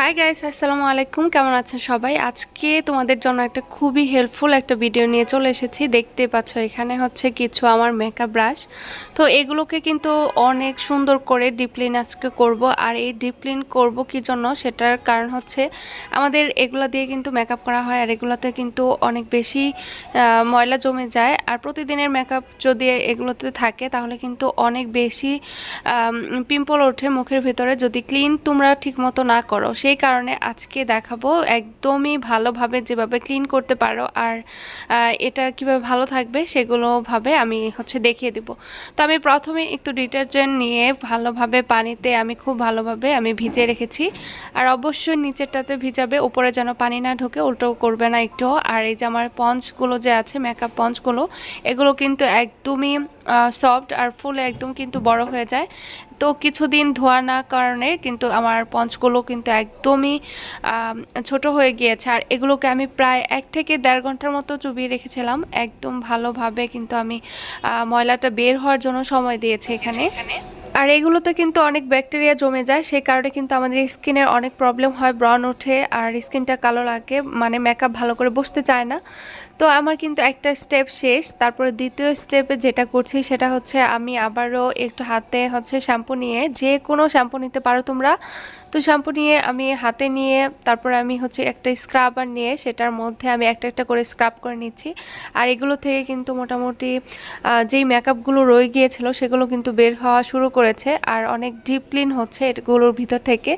Hi guys আসসালামু আলাইকুম। কেমন আছেন সবাই? আজকে তোমাদের জন্য একটা খুবই হেল্পফুল একটা ভিডিও নিয়ে চলে এসেছি। দেখতে পাচ্ছ এখানে হচ্ছে কিছু আমার মেকআপ ব্রাশ তো এগুলোকে কিন্তু অনেক সুন্দর করে ডিপ্লিন আজকে করব। আর এই ডিপ্লিন করব কি জন্য? সেটার কারণ হচ্ছে আমাদের এগুলো দিয়ে কিন্তু মেকআপ করা হয়। আর এগুলোতে কিন্তু অনেক বেশি ময়লা জমে যায়। আর প্রতিদিনের মেকআপ যদি এগুলোতে থাকে, তাহলে কিন্তু অনেক বেশি পিম্পল ওঠে মুখের ভেতরে। যদি ক্লিন তোমরা ঠিকমতো না করো, সেই কারণে আজকে দেখাবো একদমই ভালোভাবে যেভাবে ক্লিন করতে পারো আর এটা কীভাবে ভালো থাকবে সেগুলোভাবে আমি হচ্ছে দেখিয়ে দিব। তো আমি প্রথমে একটু ডিটারজেন্ট নিয়ে ভালোভাবে পানিতে আমি খুব ভালোভাবে আমি ভিজিয়ে রেখেছি। আর অবশ্যই নিচেরটাতে ভিজাবে, উপরে যেন পানি না ঢোকে, উল্টো করবে না একটু। আর এই যে আমার পঞ্চগুলো যে আছে মেকআপ পঞ্চগুলো, এগুলো কিন্তু একদমই সফট আর ফুলে একদম কিন্তু বড় হয়ে যায়। তো কিছুদিন ধোয়া না কারণে কিন্তু আমার পঞ্চগুলো কিন্তু একদমই ছোট হয়ে গিয়েছে। আর এগুলোকে আমি প্রায় এক থেকে দেড় ঘণ্টার মতো চুবিয়ে রেখেছিলাম। একদম ভালোভাবে কিন্তু আমি ময়লাটা বের হওয়ার জন্য সময় দিয়েছি এখানে। আর এগুলোতে কিন্তু অনেক ব্যাকটেরিয়া জমে যায় সেই কারণে কিন্তু আমাদের স্কিনের অনেক প্রবলেম হয় ব্রন ওঠে। আর স্কিনটা কালো লাগে মানে মেকআপ ভালো করে বসতে চায় না। তো আমার কিন্তু একটা স্টেপ শেষ। তারপরে দ্বিতীয় স্টেপে যেটা করছি সেটা হচ্ছে আমি আবারও একটু হাতে হচ্ছে শ্যাম্পু নিয়ে যে কোনো শ্যাম্পু নিতে পারো তোমরা। তো শ্যাম্পু নিয়ে আমি হাতে নিয়ে তারপর আমি হচ্ছে একটা স্ক্রাবার নিয়ে সেটার মধ্যে আমি একটা একটা করে স্ক্রাব করে নিচ্ছি। আর এগুলো থেকে কিন্তু মোটামুটি যেই মেকআপগুলো রয়ে গিয়েছিল সেগুলো কিন্তু বের হওয়া শুরু করেছে আর অনেক ডিপ ক্লিন হচ্ছে এগুলোর ভিতর থেকে।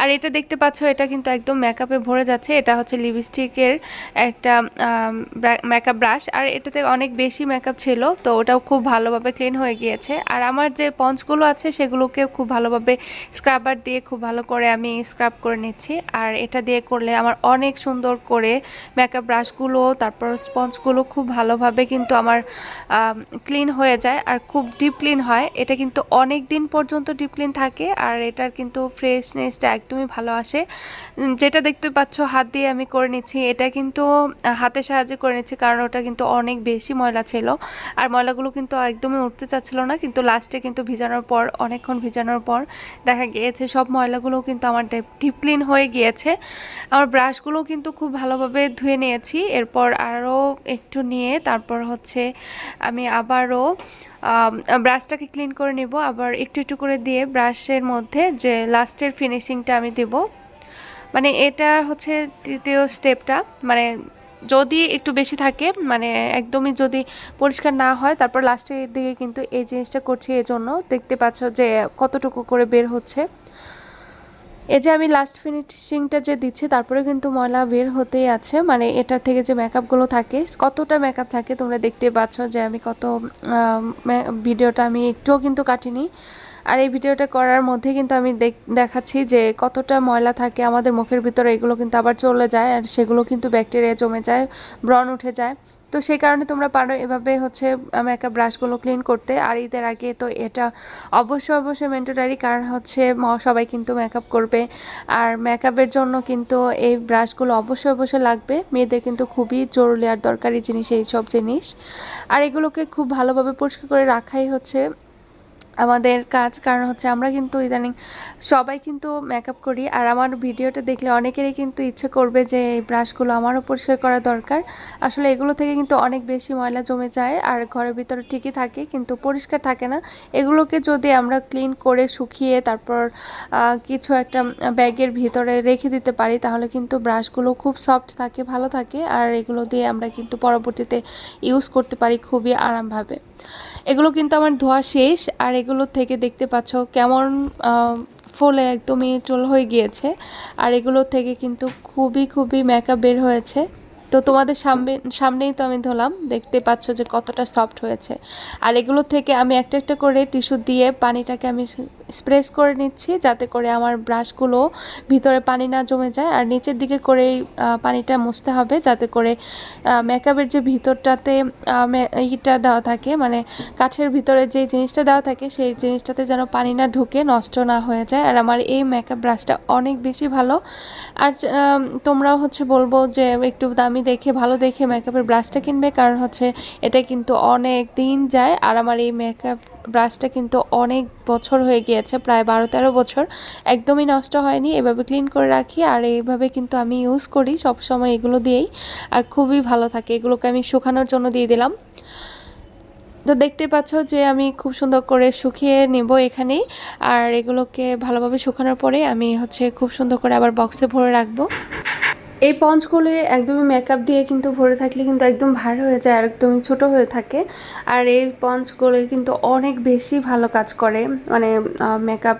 আর এটা দেখতে পাচ্ছ, এটা কিন্তু একদম মেকআপে ভরে যাচ্ছে। এটা হচ্ছে লিপস্টিকের একটা মেকআপ ব্রাশ আর এটাতে অনেক বেশি মেকআপ ছিল, তো ওটাও খুব ভালোভাবে ক্লিন হয়ে গিয়েছে। আর আমার যে পঞ্চগুলো আছে, সেগুলোকে খুব ভালোভাবে স্ক্রাবার দিয়ে খুব ভালো করে আমি স্ক্রাব করে নিচ্ছি। আর এটা দিয়ে করলে আমার অনেক সুন্দর করে মেকআপ ব্রাশগুলো তারপর স্পঞ্জগুলো খুব ভালোভাবে কিন্তু আমার ক্লিন হয়ে যায়, আর খুব ডিপ ক্লিন হয়। এটা কিন্তু অনেক দিন পর্যন্ত ডিপ ক্লিন থাকে, আর এটার কিন্তু ফ্রেশনেসটা একদমই ভালো আসে। যেটা দেখতে পাচ্ছ, হাত দিয়ে আমি করে নিচ্ছি। এটা কিন্তু হাতের সাহায্যে করে নিচ্ছি, কারণ ওটা কিন্তু অনেক বেশি ময়লা ছিল। আর ময়লাগুলো কিন্তু একদমই উঠতে চাচ্ছিল না, কিন্তু লাস্টে কিন্তু ভিজানোর পর, অনেকক্ষণ ভিজানোর পর দেখা গিয়েছে সব ময়লাগুলো কিন্তু আমার ডিপ ক্লিন হয়ে গিয়েছে। আমার ব্রাশগুলো কিন্তু খুব ভালোভাবে ধুয়ে নিয়েছি, এরপর আরও একটু নিয়ে তারপর হচ্ছে আমি আবারও ব্রাশটাকে ক্লিন করে নেব। আবার একটু একটু করে দিয়ে ব্রাশের মধ্যে যে লাস্টের ফিনিশিংটা আমি দেব। মানে এটা হচ্ছে তৃতীয় স্টেপটা মানে যদি একটু বেশি থাকে মানে একদমই যদি পরিষ্কার না হয়, তারপর লাস্টের দিকে কিন্তু এই জিনিসটা করছি এই জন্য দেখতে পাচ্ছ যে কতটুকু করে বের হচ্ছে। এই যে আমি লাস্ট ফিনিশিংটা যে দিচ্ছি, তারপরে কিন্তু ময়লা বের হতেই আছে। মানে এটা থেকে যে মেকআপগুলো থাকে, কতটা মেকআপ থাকে তোমরা দেখতে পাচ্ছ যে আমি কত ভিডিওটা আমি একটুও কিন্তু কাটিনি। আর এই ভিডিওটা করার মধ্যে কিন্তু আমি দেখ- দেখাচ্ছি যে কতটা ময়লা থাকে আমাদের মুখের ভিতরে, এগুলো কিন্তু আবার চলে যায় আর সেগুলো কিন্তু ব্যাকটেরিয়া জমে যায়, ব্রণ উঠে যায়। তো সেই কারণে তোমরা পারো এভাবে হচ্ছে আমি মেকআপ ব্রাশগুলো ক্লিন করতে। আর ঈদের আগে তো এটা অবশ্যই অবশ্যই ম্যান্ডেটারি কারণ হচ্ছে সবাই কিন্তু মেকআপ করবে। আর মেকআপের জন্য কিন্তু এই ব্রাশগুলো অবশ্যই অবশ্যই লাগবে। মেয়েদের কিন্তু খুবই জরুরি আর দরকারি জিনিস এই সব জিনিস। আর এগুলোকে খুব ভালোভাবে পরিষ্কার করে রাখাই হচ্ছে আমাদের কাজ, কারণ হচ্ছে আমরা কিন্তু ইদানিং সবাই কিন্তু মেকআপ করি। আর আমার ভিডিওটা দেখলে অনেকেরই কিন্তু ইচ্ছে করবে যে এই ব্রাশগুলো আমারও পরিষ্কার করা দরকার। আসলে এগুলো থেকে কিন্তু অনেক বেশি ময়লা জমে যায় আর ঘরের ভিতরে ঠিকই থাকে, কিন্তু পরিষ্কার থাকে না। এগুলোকে যদি আমরা ক্লিন করে শুকিয়ে তারপর কিছু একটা ব্যাগের ভিতরে রেখে দিতে পারি, তাহলে কিন্তু ব্রাশগুলো খুব সফট থাকে, ভালো থাকে। আর এগুলো দিয়ে আমরা কিন্তু পরবর্তীতে ইউজ করতে পারি খুবই আরামভাবে। এগুলো কিন্তু আমার ধোয়া শেষ, আর এগুলো থেকে দেখতে পাচ্ছ কেমন ফলে একদমই টোল হয়ে গিয়েছে। আর এগুলো থেকে কিন্তু খুবই খুবই মেকআপ বের হয়েছে। তো তোমাদের সামনে, সামনেই তো আমি ধরলাম, দেখতে পাচ্ছ যে কতটা সফট হয়েছে। আর এগুলো থেকে আমি একটা একটা করে টিস্যু দিয়ে পানিটাকে আমি স্প্রেস করে নিচ্ছি, যাতে করে আমার ব্রাশগুলো ভিতরে পানি না জমে যায়। আর নিচের দিকে করেই পানিটা মুছতে হবে, যাতে করে মেকআপের যে ভিতরটাতে ইটা দেওয়া থাকে মানে কাঠের ভিতরে যে জিনিসটা দেওয়া থাকে, সেই জিনিসটাতে যেন পানি না ঢুকে, নষ্ট না হয়ে যায়। আর আমার এই মেকআপ ব্রাশটা অনেক বেশি ভালো। আর তোমরাও হচ্ছে বলব যে একটু দামি দামি দেখে, ভালো দেখে মেকআপের ব্রাশটা কিনবে। কারণ হচ্ছে, এটা কিন্তু অনেক দিন যায়। আর আমার এই মেকআপ ব্রাশটা কিন্তু অনেক বছর হয়ে গিয়েছে, প্রায় বারো তেরো বছর। একদমই নষ্ট হয়নি, এভাবে ক্লিন করে রাখি। আর এইভাবে কিন্তু আমি ইউজ করি সব সময় এগুলো দিয়েই। আর খুবই ভালো থাকে, এগুলোকে আমি শুকানোর জন্য দিয়ে দিলাম। তো দেখতে পাচ্ছ যে, আমি খুব সুন্দর করে শুকিয়ে নেব এখানেই। আর এগুলোকে ভালোভাবে শুকানোর পরে আমি হচ্ছে, খুব সুন্দর করে আবার বক্সে ভরে রাখব। এই পঞ্চগুলো একদমই মেকআপ দিয়ে কিন্তু ভরে থাকলে কিন্তু একদম ভার হয়ে যায় আর একদমই ছোট হয়ে থাকে। আর এই পঞ্চগুলো কিন্তু অনেক বেশি ভালো কাজ করে। মানে মেকআপ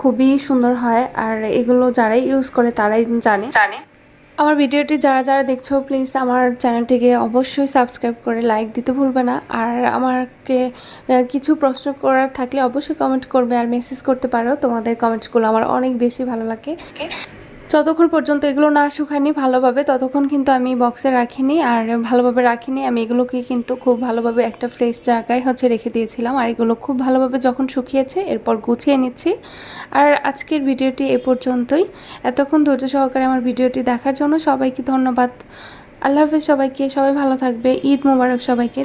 খুবই সুন্দর হয়। আর এগুলো যারাই ইউজ করে তারাই জানে। জানে। আমার ভিডিওটি যারা যারা দেখছ প্লিজ আমার চ্যানেলটিকে অবশ্যই সাবস্ক্রাইব করে লাইক দিতে ভুলবে না। আর আমাকে কিছু প্রশ্ন করার থাকলে অবশ্যই কমেন্ট করবে আর মেসেজ করতে পারো। তোমাদের কমেন্টসগুলো আমার অনেক বেশি ভালো লাগে। যতক্ষণ পর্যন্ত এগুলো না শুকায়নি ভালোভাবে, ততক্ষণ কিন্তু আমি বক্সে রাখিনি। আর ভালোভাবে রাখিনি, আমি এগুলোকে কিন্তু খুব ভালোভাবে একটা ফ্রেশ জায়গায় হচ্ছে রেখে দিয়েছিলাম। আর এগুলো খুব ভালোভাবে যখন শুকিয়েছে, এরপর গুছিয়ে নিচ্ছি। আর আজকের ভিডিওটি এ পর্যন্তই। এতক্ষণ ধৈর্য সহকারে আমার ভিডিওটি দেখার জন্য সবাইকে ধন্যবাদ। আল্লাহ হাফেজ সবাইকে, সবাই ভালো থাকবে। ঈদ মোবারক সবাইকে।